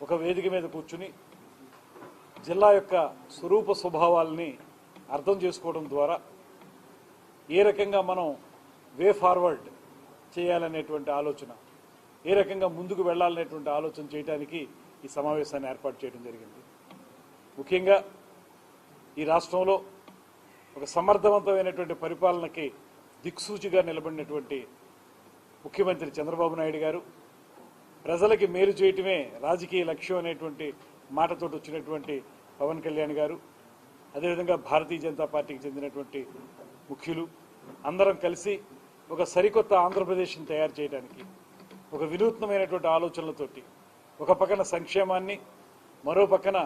ఒక వేదిక మీద కూర్చుని జిల్లా యొక్క స్వరూప స్వభావాల్ని అర్థం చేసుకోవడం ద్వారా ఏ రకంగా మనం వే ఫార్వర్డ్ చేయాలనేటువంటి ఆలోచన ఏ రకంగా ముందుకు వెళ్ళాలనేటువంటి ఆలోచన చేయడానికి ఈ సమావేశాన్ని ఏర్పాటు చేయడం జరిగింది. ముఖ్యంగా ఈ రాష్ట్రంలో ఒక సమర్థవంతమైనటువంటి పరిపాలనకి దిక్సూచిగా నిలబడినటువంటి ముఖ్యమంత్రి చంద్రబాబు నాయుడు గారు ప్రజలకి మేలు చేయటమే రాజకీయ లక్ష్యం అనేటువంటి మాటతోటి వచ్చినటువంటి పవన్ కళ్యాణ్ గారు అదేవిధంగా భారతీయ జనతా పార్టీకి చెందినటువంటి ముఖ్యులు. అందరం కలిసి ఒక సరికొత్త ఆంధ్రప్రదేశ్ని తయారు చేయడానికి ఒక వినూత్నమైనటువంటి ఆలోచనలతోటి ఒక పక్కన సంక్షేమాన్ని మరో పక్కన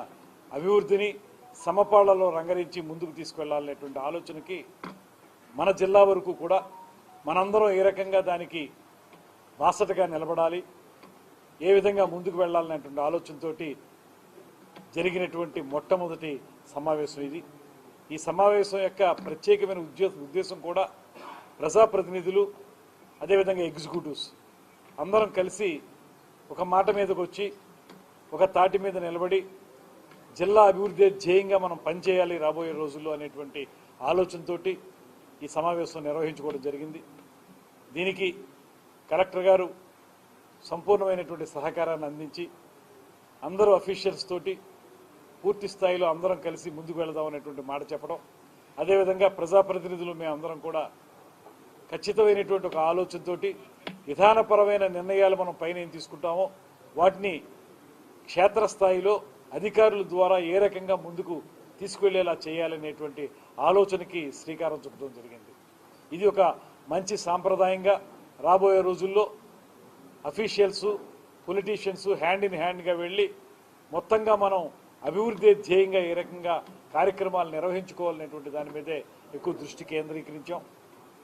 అభివృద్ధిని సమపాళ్ళలో రంగరించి ముందుకు తీసుకెళ్ళాలనేటువంటి ఆలోచనకి మన జిల్లా వరకు కూడా మనందరం ఏ రకంగా దానికి బాసటగా నిలబడాలి. ఏ విధంగా ముందుకు వెళ్ళాలనేటువంటి ఆలోచనతోటి జరిగినటువంటి మొట్టమొదటి సమావేశం ఇది. ఈ సమావేశం యొక్క ప్రత్యేకమైన ఉద్దేశ ఉద్దేశం కూడా ప్రజాప్రతినిధులు అదేవిధంగా ఎగ్జిక్యూటివ్స్ అందరం కలిసి ఒక మాట మీదకు వచ్చి ఒక తాటి మీద నిలబడి జిల్లా అభివృద్ధి ధ్యేయంగా మనం పనిచేయాలి రాబోయే రోజుల్లో అనేటువంటి ఆలోచనతోటి ఈ సమావేశం నిర్వహించుకోవడం జరిగింది. దీనికి కలెక్టర్ గారు సంపూర్ణమైనటువంటి సహకారాన్ని అందించి అందరూ అఫీషియల్స్ తోటి పూర్తి స్థాయిలో అందరం కలిసి ముందుకు వెళదాం అనేటువంటి మాట చెప్పడం. అదేవిధంగా ప్రజాప్రతినిధులు మేము అందరం కూడా ఖచ్చితమైనటువంటి ఒక ఆలోచనతోటి విధానపరమైన నిర్ణయాలు మనం పైన ఏం తీసుకుంటామో వాటిని క్షేత్రస్థాయిలో అధికారుల ద్వారా ఏ రకంగా ముందుకు తీసుకువెళ్ళేలా చేయాలనేటువంటి ఆలోచనకి శ్రీకారం చుట్టడం జరిగింది. ఇది ఒక మంచి సాంప్రదాయంగా రాబోయే రోజుల్లో అఫీషియల్స్ పొలిటీషియన్స్ హ్యాండ్ ఇన్ హ్యాండ్గా వెళ్ళి మొత్తంగా మనం అభివృద్ధి ధ్యేయంగా ఏ రకంగా కార్యక్రమాలు నిర్వహించుకోవాలనేటువంటి దాని మీదే ఎక్కువ దృష్టి కేంద్రీకరించాం.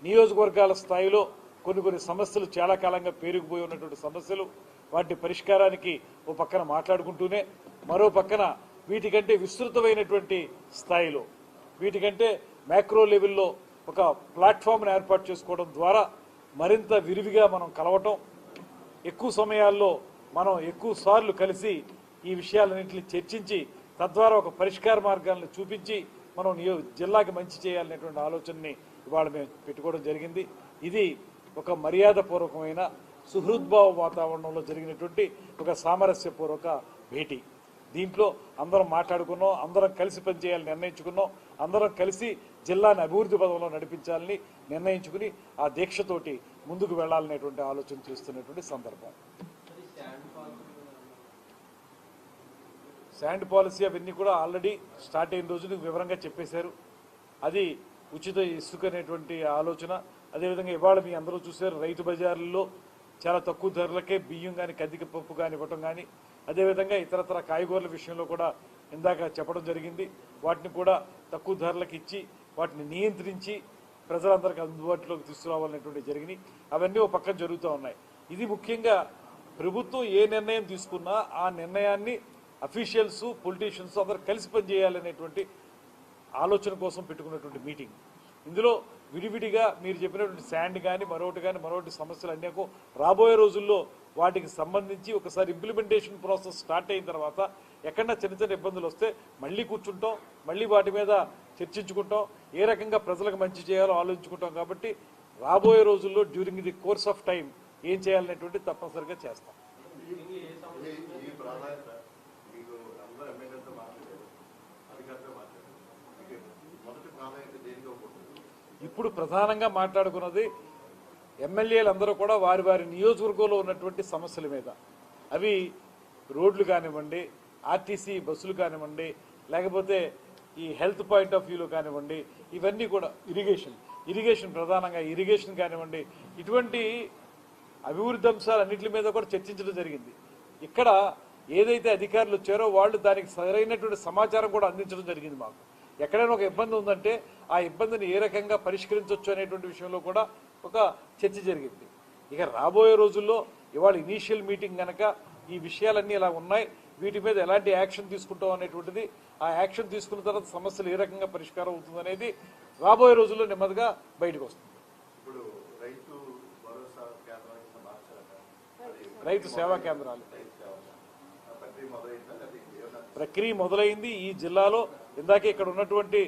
నియోజకవర్గాల స్థాయిలో కొన్ని కొన్ని సమస్యలు చాలా కాలంగా పేరుకుపోయి ఉన్నటువంటి సమస్యలు వాటి పరిష్కారానికి ఓ పక్కన మాట్లాడుకుంటూనే మరో పక్కన వీటికంటే విస్తృతమైనటువంటి స్థాయిలో వీటికంటే మ్యాక్రో లెవెల్లో ఒక ప్లాట్ఫామ్ను ఏర్పాటు చేసుకోవడం ద్వారా మరింత విరివిగా మనం కలవటం ఎక్కువ సమయాల్లో మనం ఎక్కువ సార్లు కలిసి ఈ విషయాలన్నింటినీ చర్చించి తద్వారా ఒక పరిష్కార మార్గాలను చూపించి మనం నియో జిల్లాకి మంచి చేయాలనేటువంటి ఆలోచనని ఇవాళ మేము పెట్టుకోవడం జరిగింది. ఇది ఒక మర్యాదపూర్వకమైన సుహృద్భావ వాతావరణంలో జరిగినటువంటి ఒక సామరస్యపూర్వక భేటీ. దీంట్లో అందరం మాట్లాడుకున్నాం అందరం కలిసి పనిచేయాలని నిర్ణయించుకున్నాం అందరం కలిసి జిల్లాని అభివృద్ధి పదంలో నడిపించాలని నిర్ణయించుకుని ఆ దీక్షతోటి ముందుకు వెళ్ళాలనేటువంటి ఆలోచన చేస్తున్నటువంటి సందర్భం. శాండ్ పాలసీ అవన్నీ కూడా ఆల్రెడీ స్టార్ట్ అయిన రోజున వివరంగా చెప్పేశారు. అది ఉచిత ఇసుక అనేటువంటి ఆలోచన. అదేవిధంగా ఇవాళ మీ అందరూ చూశారు రైతు బజార్లలో చాలా తక్కువ ధరలకే బియ్యం కానీ కద్దిక పప్పు కానీ ఇవ్వటం కానీ అదేవిధంగా ఇతరతర కాయగూరల విషయంలో కూడా ఇందాక చెప్పడం జరిగింది. వాటిని కూడా తక్కువ ధరలకు ఇచ్చి వాటిని నియంత్రించి ప్రజలందరికీ అందుబాటులోకి తీసుకురావాలనేటువంటి జరిగినాయి. అవన్నీ ఒక పక్కన జరుగుతూ ఉన్నాయి. ఇది ముఖ్యంగా ప్రభుత్వం ఏ నిర్ణయం తీసుకున్నా ఆ నిర్ణయాన్ని అఫీషియల్స్ పొలిటీషియన్స్ అందరు కలిసి పనిచేయాలనేటువంటి ఆలోచన కోసం పెట్టుకున్నటువంటి మీటింగ్. ఇందులో విడివిడిగా మీరు చెప్పినటువంటి శాండ్ కానీ మరొకటి కానీ మరొకటి సమస్యలు అన్నీ రాబోయే రోజుల్లో వాటికి సంబంధించి ఒకసారి ఇంప్లిమెంటేషన్ ప్రాసెస్ స్టార్ట్ అయిన తర్వాత ఎక్కడన్నా చిన్న చిన్న ఇబ్బందులు వస్తే మళ్ళీ కూర్చుంటాం. మళ్ళీ వాటి మీద చర్చించుకుంటాం. ఏ రకంగా ప్రజలకు మంచి చేయాలో ఆలోచించుకుంటాం కాబట్టి రాబోయే రోజుల్లో during the course of time ఏం చేయాలనేటువంటి తప్పనిసరిగా చేస్తాం. ఇప్పుడు ప్రధానంగా మాట్లాడుకున్నది ఎమ్మెల్యేలందరూ కూడా వారి వారి నియోజకవర్గంలో ఉన్నటువంటి సమస్యల మీద. అవి రోడ్లు కానివ్వండి ఆర్టీసీ బస్సులు కానివ్వండి లేకపోతే ఈ హెల్త్ పాయింట్ ఆఫ్ వ్యూలో కానివ్వండి ఇవన్నీ కూడా ఇరిగేషన్. ఇరిగేషన్ ప్రధానంగా ఇరిగేషన్ కానివ్వండి ఇటువంటి అభివృద్ధి అంశాలన్నింటి మీద కూడా చర్చించడం జరిగింది. ఇక్కడ ఏదైతే అధికారులు వచ్చారో వాళ్ళు దానికి సరైనటువంటి సమాచారం కూడా అందించడం జరిగింది మాకు. ఎక్కడైనా ఒక ఇబ్బంది ఉందంటే ఆ ఇబ్బందిని ఏ రకంగా పరిష్కరించవచ్చు అనేటువంటి విషయంలో కూడా ఒక చర్చ జరిగింది. ఇక రాబోయే రోజుల్లో ఇవాళ ఇనీషియల్ మీటింగ్ కనుక ఈ విషయాలన్నీ ఇలా ఉన్నాయి వీటి మీద ఎలాంటి యాక్షన్ తీసుకుంటాం అనేటువంటిది ఆ యాక్షన్ తీసుకున్న తర్వాత సమస్యలు ఏ రకంగా పరిష్కారం అవుతుంది అనేది రాబోయే రోజుల్లో నెమ్మదిగా బయటకు వస్తుంది. రైతు సేవా కేంద్రాలు. ప్రక్రియ మొదలైంది ఈ జిల్లాలో. ఇందాకే ఇక్కడ ఉన్నటువంటి